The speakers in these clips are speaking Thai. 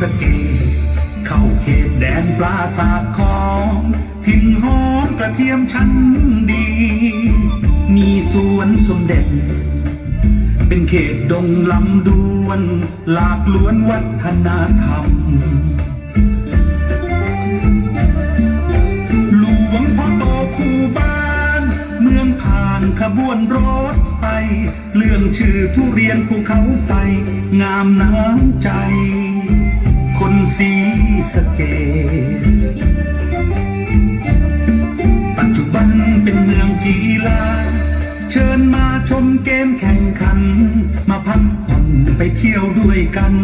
สเกเข้าเขตแดนปราสาทของทิ้งหอมกระเทียมชั้นดี มีสวนสมเด็จ เป็นเขตดงลำดวนหลากล้วนวัฒนธรรมหลวงพ่อโตคู่บ้าน เมืองผ่านขบวนรถไฟเรื่องชื่อทุเรียนภูเขาไฟ งามน้ำใจ คนสีสะเกดปัจจุบันเป็นเมืองกีฬา เชิญมาชมเกมแข่งขัน มาพักผ่อนไปเที่ยวด้วยกัน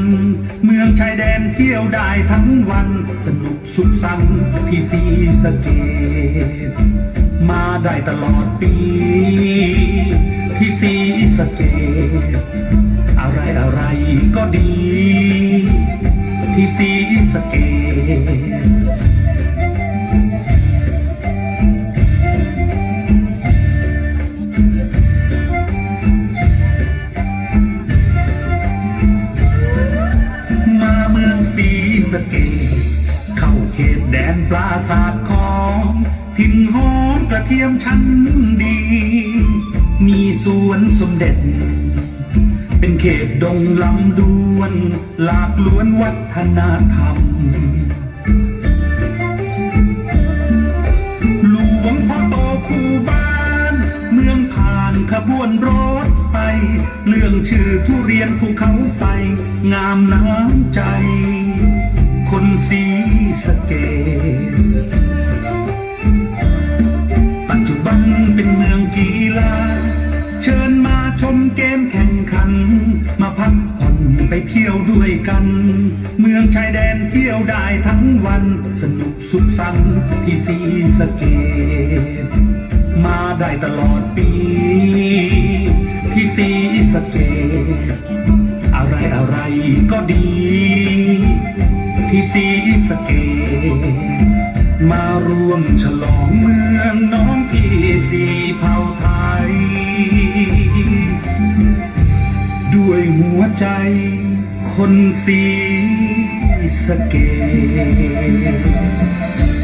เมืองชายแดนเที่ยวได้ทั้งวัน สนุกสุขสันต์ที่สีสะเกดมาได้ตลอดปี ที่สีสะเกดอะไรอะไรก็ดี ที่สีสเกมาเมืองศรีสะเกดเข้าเขตแดนปราสาทของทิ้งหอมกระเทียมชั้นดี มีสวนสมเด็จ เป็นเขตดงลำดวน หลากล้วนวัฒนธรรมหลวงพ่อโตคู่บ้าน เมืองผ่านขบวนรถไฟเรื่องชื่อทุเรียนภูเขาไฟ งามน้ำใจ คนสีสเกด ชมเกมแข่งขัน มาพักผ่อนไปเที่ยวด้วยกัน เมืองชายแดนเที่ยวได้ทั้งวัน สนุกสุขสันต์ที่สีสเกดมาได้ตลอดปี ที่สีสเกดอะไรอะไรก็ดี ที่สีสเกดมาร่วมฉลองเมืองน้องพี่สี ใจคนสีสเกต